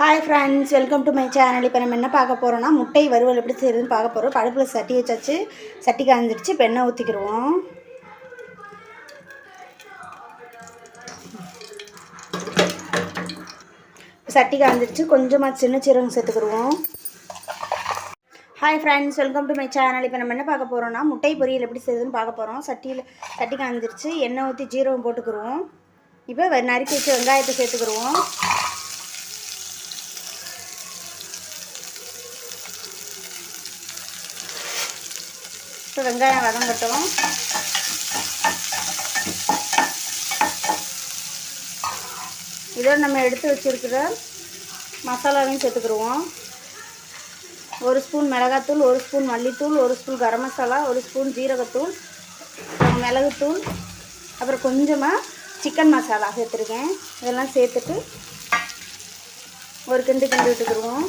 Hi friends welcome to my channel இப்போ நம்ம என்ன பார்க்க போகிறோம்னா முட்டை வறுவல் எப்படி செய்யுதுன்னு பார்க்க போகிறோம் படுப்பில் சட்டி வச்சாச்சு. சட்டி காய்ஞ்சிருச்சு இப்போ எண்ணெய் ஊற்றிக்கிடுவோம் சட்டி காய்ஞ்சிருச்சு கொஞ்சமாக சின்ன சீரகம் சேர்த்துக்கிடுவோம். Hi friends welcome to my channel இப்போ நம்ம என்ன பார்க்க போகிறோம்னா முட்டை பொரியல் எப்படி செய்யுதுன்னு பார்க்க போகிறோம் சட்டியில் சட்டி காய்ஞ்சிருச்சு எண்ணெய் ஊற்றி ஜீரகம் போட்டுக்கிடுவோம். இப்போ நறுக்கி வச்சு வெங்காயத்தை சேர்த்துக்கிடுவோம். இப்போ வெங்காயம் வதங்கட்டும். இதோட நம்ம எடுத்து வச்சுருக்கிற மசாலாவையும் சேர்த்துக்கிடுவோம். ஒரு ஸ்பூன் மிளகாத்தூள் ஒரு ஸ்பூன் மல்லித்தூள் ஒரு ஸ்பூன் கரம் மசாலா ஒரு ஸ்பூன் ஜீரகத்தூள் மிளகுத்தூள் அப்புறம் கொஞ்சமாக சிக்கன் மசாலா சேர்த்துருக்கேன். இதெல்லாம் சேர்த்துட்டு ஒரு கிண்டு கிண்டு விட்டுக்கிடுவோம்.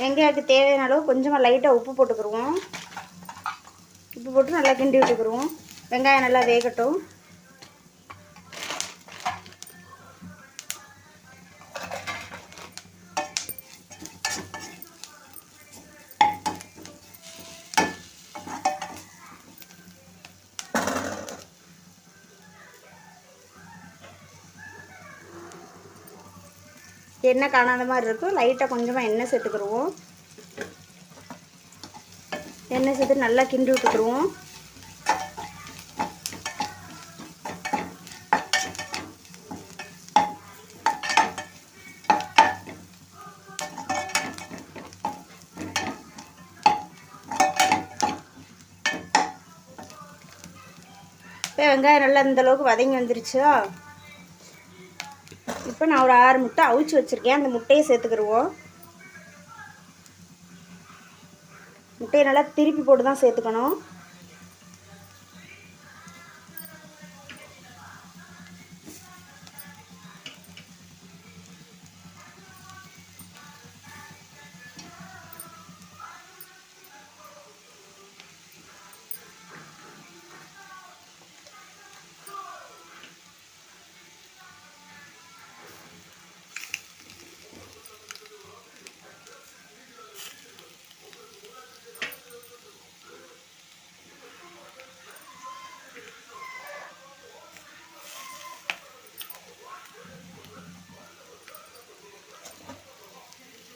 வெங்காயத்துக்கு தேவையான அளவு கொஞ்சமாக லைட்டாக உப்பு போட்டுக்கிடுவோம் உப்பு போட்டு நல்லா கிண்டி விட்டுக்கிடுவோம் வெங்காயம் நல்லா வேகட்டும். எண்ணெய் காணாத மாதிரி இருக்கும். லைட்டாக கொஞ்சமாக எண்ணெய் சேர்த்துக்கிடுவோம். எண்ணெய் சேர்த்து நல்லா கிண்டி விட்டுக்கிடுவோம். இப்போ வெங்காயம் நல்லா இந்தளவுக்கு வதங்கி வந்துருச்சோ? இப்போ நான் ஒரு ஆறு முட்டை அவிச்சு வச்சுருக்கேன். அந்த முட்டையை சேர்த்துக்கிடுவோம் முட்டையை நல்லா திருப்பி போட்டு தான் சேர்த்துக்கணும்.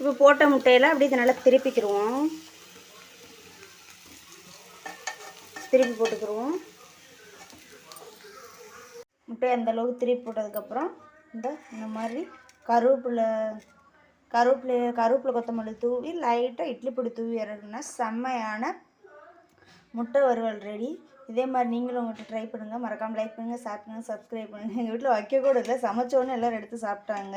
இப்போ போட்ட முட்டையில் அப்படியே இதை நல்லா திருப்பிக்கிடுவோம். திருப்பி போட்டுக்கிடுவோம். முட்டையை அந்தளவுக்கு திருப்பி போட்டதுக்கப்புறம் இந்த இந்த மாதிரி கருவேப்பிலை கருவேப்பிலை கருவேப்பிலை கொத்தமல்லி தூவி லைட்டாக இட்லி பொடி தூவி இறக்குனா செம்மையான முட்டை வறுவல் ரெடி இதே மாதிரி நீங்களும் உங்கள்கிட்ட ட்ரை பண்ணுங்கள் மறக்காமல் லைக் பண்ணுங்கள் ஷேர் பண்ணுங்கள் சப்ஸ்கிரைப் பண்ணுங்கள் எங்கள் வீட்டில் வைக்க கூட இல்லை சமைச்சோன்னே எல்லோரும் எடுத்து சாப்பிட்டாங்க.